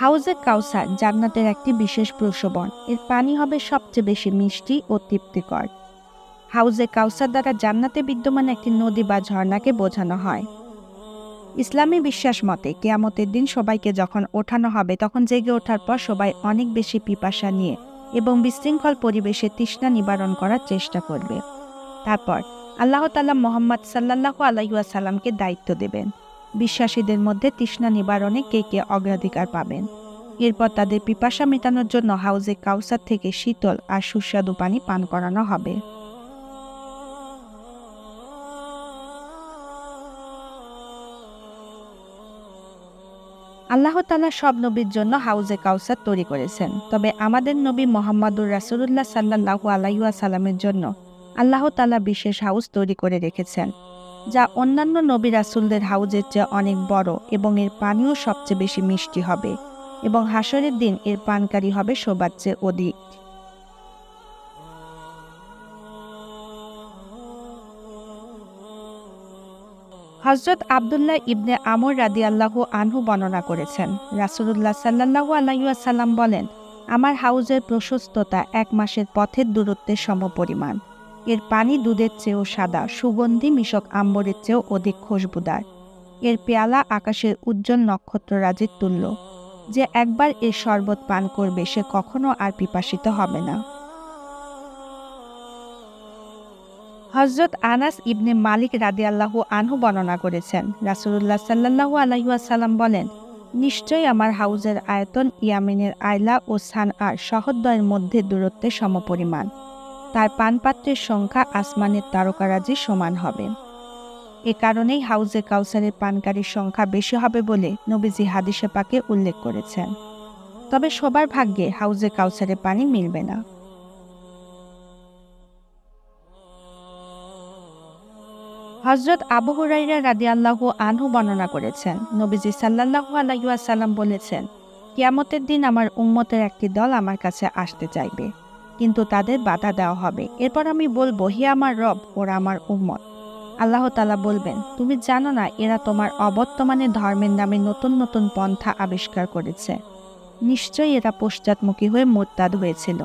হাউজে কাউসার জান্নাতের একটি বিশেষ প্রসবন। এর পানি হবে সবচেয়ে বেশি মিষ্টি ও তৃপ্তিকর। হাউজে কাউসার দ্বারা জান্নাতে বিদ্যমান একটি নদী বা ঝর্ণাকে বোঝানো হয়। ইসলামী বিশ্বাস মতে, কেয়ামতের দিন সবাইকে যখন ওঠানো হবে, তখন জেগে ওঠার পর সবাই অনেক বেশি পিপাসা নিয়ে এবং বিশৃঙ্খল পরিবেশে তৃষ্ণা নিবারণ করার চেষ্টা করবে। তারপর আল্লাহ তালা মোহাম্মদ সাল্লাহ আলাইসাল্লামকে দায়িত্ব দেবেন। বিশ্বাসীদের মধ্যে তৃষ্ণা নিবারণে কে কে অগ্রাধিকার পাবেন। এরপর তাদের পিপাসা মেটানোর জন্য হাউজে কাউসার থেকে শীতল আর সুস্বাদু পানি পান করানো হবে। আল্লাহ তালা সব নবীর জন্য হাউজে কাউসার তৈরি করেছেন। তবে আমাদের নবী মোহাম্মদুর রাসুলুল্লাহ সাল্লাহু আলাইয়া জন্য আল্লাহ তালা বিশেষ হাউস তৈরি করে রেখেছেন। যা অন্যান্য নবী রাসুলদের হাউজের চেয়ে অনেক বড় এবং এর পানিও সবচেয়ে বেশি মিষ্টি হবে এবং হাসরের দিন এর পানকারী হবে সবার চেয়ে অধিক। হজরত আবদুল্লাহ ইবনে আমর রাদি আল্লাহু আনহু বর্ণনা করেছেন, রাসুলুল্লাহ সাল্লাহু আলাইসাল্লাম বলেন, আমার হাউজের প্রশস্ততা এক মাসের পথের দূরত্বের সমপরিমাণ। এর পানি দুধের চেয়েও সাদা, সুগন্ধি মিশক আম্বরের চেয়েও অধিক খুশবুদার। এর পেয়ালা আকাশের উজ্জ্বল নক্ষত্ররাজির তুল্য। যে একবার এর শরবত পান করবে, সে কখনো আর পিপাসিত হবে না। হজরত আনাস ইবনে মালিক রাদিয়াল্লাহু আনহু বর্ণনা করেছেন। রাসুলুল্লাহ সাল্লাহু আলাইসাল্লাম বলেন, নিশ্চয়ই আমার হাউজের আয়তন ইয়ামিনের আয়লা ও সান আর শহরদ্বয়ের মধ্যে দূরত্বের সমপরিমাণ। তার পানপাত্রের সংখ্যা আসমানের তারকারাজি সমান হবে। এ কারণেই হাউজে কাউসারের পানকারীর সংখ্যা বেশি হবে বলে নবীজি হাদিসে পাকে উল্লেখ করেছেন। তবে সবার ভাগ্যে হাউজে কাউসারের পানি মিলবে না। হজরত আবু হুরাইরা রাদি আল্লাহ আনহু বর্ণনা করেছেন, নবীজি সাল্লাহু আলাইসাল্লাম বলেছেন, কিয়ামতের দিন আমার উম্মতের একটি দল আমার কাছে আসতে চাইবে। কিন্তু তাদের বাধা দেওয়া হবে। এরপর আমি বলব, হি আমার রব, ওরা আমার উম্মত। আল্লাহ তালা বলবেন, তুমি জানো না, এরা তোমার অবর্তমানে ধর্মের নামে নতুন নতুন পন্থা আবিষ্কার করেছে। নিশ্চয়ই এরা পশ্চাৎমুখী হয়ে মোরতাদ হয়েছিল।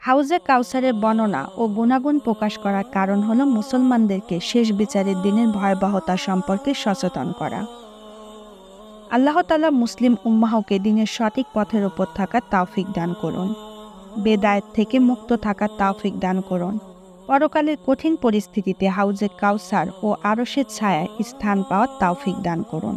হাউজে কাউসারের বর্ণনা ও গুণাগুণ প্রকাশ করার কারণ হল মুসলমানদেরকে শেষ বিচারের দিনের ভয়াবহতা সম্পর্কে সচেতন করা। আল্লাহ তালা মুসলিম উম্মাহকে দিনের সঠিক পথের ওপর থাকার তাওফিক দান করুন। বেদায়েত থেকে মুক্ত থাকার তাওফিক দান করুন। পরকালের কঠিন পরিস্থিতিতে হাউজে কাউসার ও আরসের ছায়ায় স্থান পাওয়ার তাওফিক দান করুন।